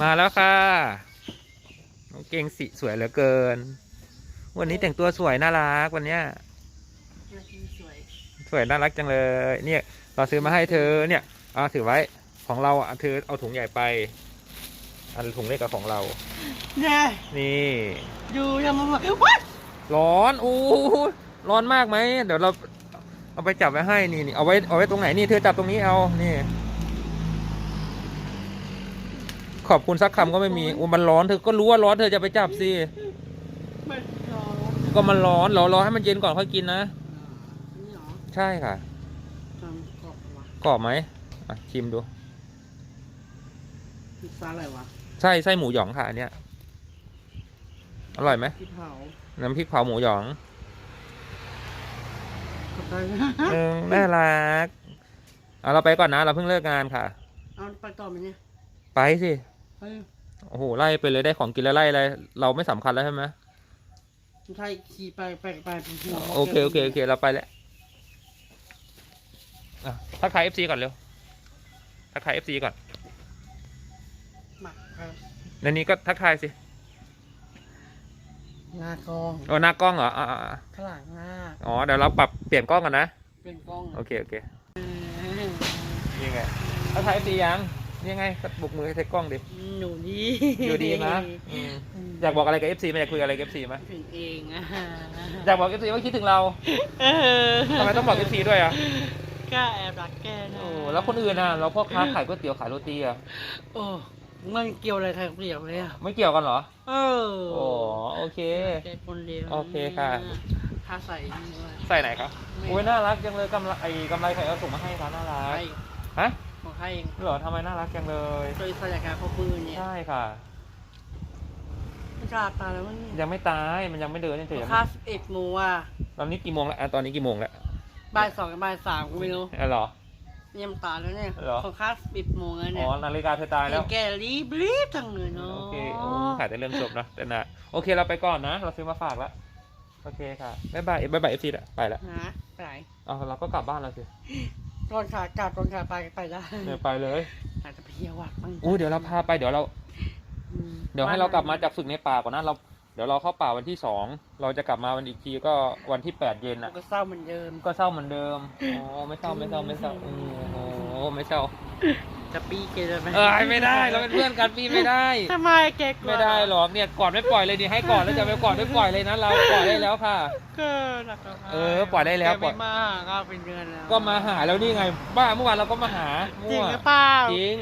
มาแล้วค่ะน้องเก่งสีสวยเหลือเกิน วันนี้แต่งตัวสวยน่ารักวันเนี้ยนาทีสวยสวยน่ารักจังเลย เนี่ยเราซื้อมาให้เธอเนี่ยเอาถือไว้ของเราอะเธอเอาถุงใหญ่ไป อันถุงเล็กกับของเรา เนี่ยนี่อยู่ยังมาบอกวัดร้อนอู้ร้อนมากไหมเดี๋ยวเราเอาไปจับไว้ให้นี่นี่เอาไว้เอาไว้ตรงไหนนี่เธอจับตรงนี้เอานี่ ขอบคุณสักคำก็ไม่มีโอ้มันร้อนเธอก็รู้ว่าร้อนเธอจะไปจับสิ มันร้อนก็มันร้อนรอรอให้มันเย็นก่อนค่อยกินนะ นี่เหรอใช่ค่ะ ทำกรอบวะกรอบไหมอะชิมดู พิซซ่าอะไรวะใช่ไส้หมูหยองค่ะอันเนี้ย อร่อยไหมที่เผาน้ำพริกเผาหมูหยองขอบใจนะเออน่ารัก เอาเราไปก่อนนะ เราเพิ่งเลิกงานค่ะ เอาไปต่อไหมเนี่ย ไปสิเฮ้ย โอ้โหไล่ไปเลยได้ของกินแล้วไล่อะไรเราไม่สำคัญแล้วใช่ไหมไม่ใช่ขี่ไปไปไปไปหัวโอเคโอเคโอเคเราไปแล้วอะทักทายเอฟซีก่อนเร็วทักทายเอฟซีก่อนมาครับในนี้ก็ทักทายสิหน้ากล้องโอ้หน้ากล้องเหรออ่าอ่าอ่าข้างหลังหน้าอ๋อเดี๋ยวเราปรับเปลี่ยนกล้องกันนะเป็นกล้องโอเคโอเคเออนี่ไงทักทายเอฟซียัง นี่ไงบุกมือให้ใช้กล้องดิหนูดีอยู่ดีนะอืมอยากบอกอะไรกับเอฟซีไหมอยากคุยอะไรกับเอฟซีไหมเป็นเองอะอยากบอกเอฟซีว่าคิดถึงเราเออทำไมต้องบอกเอฟซีด้วยอะกล้าแอบรักแกนะโอ้แล้วคนอื่นอะ เราพ่อค้าขายก๋วยเตี๋ยวขายโรตีอะโอ้มันเกี่ยวอะไรทางเปรียวเลยอะไม่เกี่ยวกันเหรอ เออโอ้โอเคแกคนเดียวโอเคค่ะถ้าใส่นี่ด้วยใส่ไหนครับไม่โอ้ยน่ารักจังเลยกำไรไอ้กำไรใครเอาส่งมาให้ครับน่ารักให้ฮะของ ให้เองเหรอทำไมน่ารักจังเลยโดยสายการข้อปืนเนี่ยใช่ค่ะมันจะตายแล้วมั้งเนี่ยยังไม่ตายมันยังไม่เดินเฉยๆค่าสิบเอ็ดโมงอะตอนนี้กี่โมงแล้วอะตอนนี้กี่โมงแล้วบ่ายสองกับบ่ายสามกูไม่รู้อ๋อเหรอเนี่ยมันตายแล้วเนี่ยเหรอของค่าสิบเอ็ดโมงแล้วอ๋เนี่ยอนาฬิกาเธอตายแล้วไอ้แกรีบรีบทั้งเลยเนาะโอเคโอ้ขายแต่เรื่องจบนะแต่นะโอเคเราไปก่อนนะ เราซื้อมาฝากแล้วโอเคค่ะบ๊ายบายบ๊ายบายเอฟซีละไปละนะไปไหนเอาเราก็กลับบ้านแล้วสิ ตอนขากลับตอนขาไปไปได้เนี่ยไปเลยอาจจะไปเที่ยววัดบ้างอู้เดี๋ยวเราพาไปเดี๋ยวเรา อืมเดี๋ยวให้เรากลับมาจากฝึกในป่าก่อนนะเรา เดี๋ยวเราเข้าป่าวันที่สองเราจะกลับมาวันอีกทีก็วันที่แปดเย็นมันอะ ก็เศร้าเหมือนเดิม ก็เศร้าเหมือนเดิมโอ้ไม่เศร้าไม่เศร้าไม่เศร้าอืมโอ้โหไม่เศร้า จะปีเกเลยไหมเออไม่ได้เราเป็นเพื่อนกันพี่ไม่ได้ทำไมแกกลัวไม่ได้หรอกเนี่ยกอดไม่ปล่อยเลยดิให้กอดแล้วจะไม่กอดไม่ปล่อยเลยนะเราปล่อยได้แล้วค่ะก็หนักกว่าเออปล่อยได้แล้วกไม่มาก็เป็นเดือนแล้วก็มาหาแล้วนี่ไง บ้าเมื่อวานเราก็มาหาจริงมั่วหรือเปล่าจริง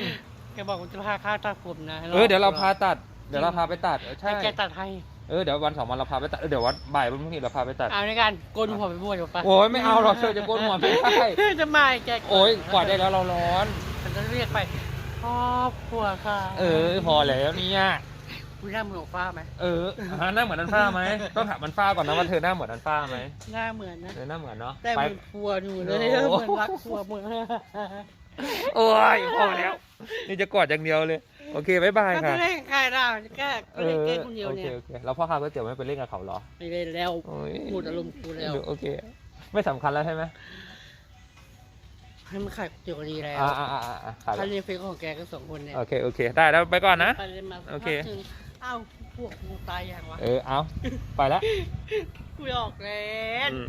แกบอกว่าจะพาค่าตัดผมนะเออเดี๋ยวเราพาตัดเดี๋ยวเราพาไปตัดเออให้ใช่แกตัดให้เออเดี๋ยววันสองวันเราพาไปตัดเออเดี๋ยววันบ่ายวันพรุ่งนี้เราพาไปตัดเอาในการโกนหัวไปบวชกับปะโอ้ยไม่เอาหรอกเธอจะโกนหัวไม่ได้จะมาแกกลัวโอ้ยกอดได้แล้วเราร้อน ฉันจะเรียกไปครอบครัวค่ะเออ พอแล้วเนี่ยคุณหน้าเหมือนฟ้าไหมเออฮะหน้าเหมือนนันฟ้าไหมต้องถามมันฟ้าก่อนนะว่าเธอหน้าเหมือนนันฟ้าไหมหน้าเหมือนนะเธอหน้าเหมือนเนาะแต่ไปเหมือนครัวหนูเลยโอ้เหมือนรักครัวเหมือนโอ้ยพอแล้ว นี่จะกอดอย่างเดียวเลย โอเคบายบายก็ค่ะจะเล่นใครเราแก้ก็เอเล่นอแก้คนเดียวโอเนี่เคยโอเคแล้วพ่อค้าก๋วยเตี๋ยวไม่ไปเล่นกับเขาเหรอไม่เล่นแล้วโอ้ยพูดอารมณ์กูแล้วโอเค ไม่สำคัญแล้วใช่ไหม ให้มันขายก๋วยเตี๋ยวก็ดีแล้วอ่าอ่าอ่าอ่าขายแล้ถ้าวเรียนเฟซของแกก็สองคนเนี่ยโอเคโอเค ได้แล้วไปก่อนนะ ไปเล่นมาสักโอพัเคกหนึ่งอ้าวพวกกูตายยังวะเออเอาไปแล้ว กูออกแล้วอืม